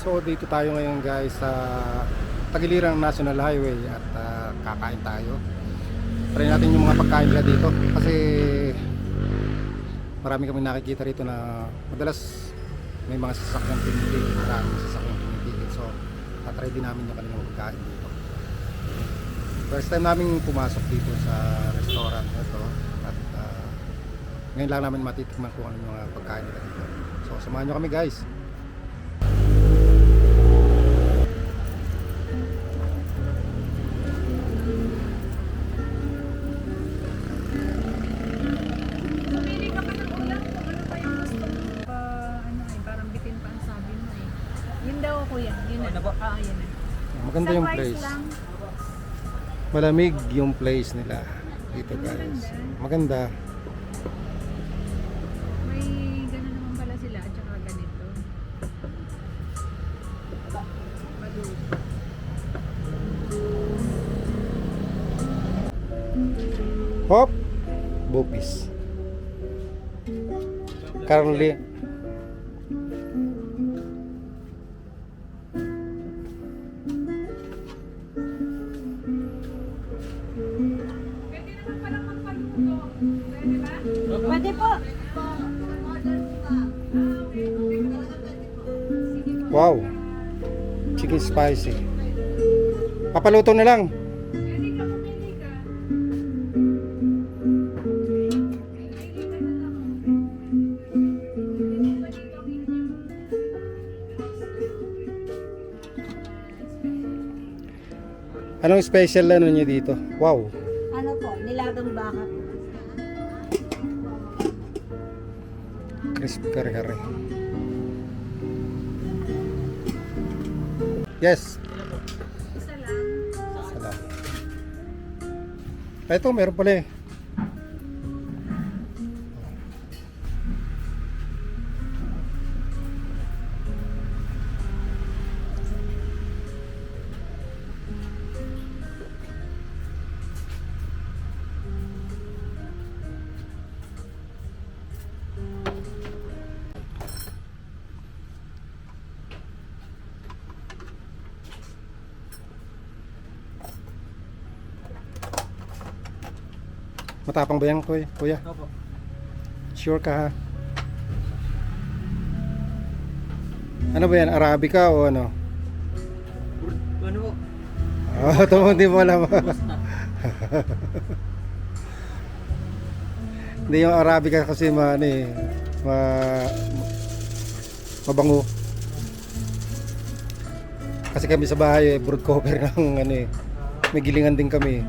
So dito tayo ngayon guys sa Tagilirang National Highway at ah, kakain tayo. Try natin yung mga pagkain nila dito kasi marami kami nakikita rito na madalas may mga sasakyang pinitigil, maraming sasakyang pinitigil. So tatry din namin yung kanilang pagkain dito. First time namin pumasok dito sa restaurant na to at ah, ngayon lang namin matitikman kung ano yung mga pagkain nila dito. So samahan nyo kami guys. Yun na. Ah, yun na. Maganda yung place. lang. Malamig yung place nila dito guys. Maganda. May gano'n naman pala sila at saka ganito. Hop! Bupis. Carly. Wow. Chicken spicy. Papaluto na lang. Anong special ano niyo dito? Wow. Ano po, nilagang baka po. Crispy kare-kare. Yes. Isa lang. Salam. Ah, Ito, meron pala eh. Matapang ba yan, kuya? kuya? Opo. Sure ka ha? Ano ba yan? Arabica o ano? Ano po? Oh, ito mo hindi mo alam. hindi yung Arabica kasi ma, ano eh, ma, mabango. Kasi kami sa bahay, eh, brood cover ng ano eh. May gilingan din kami.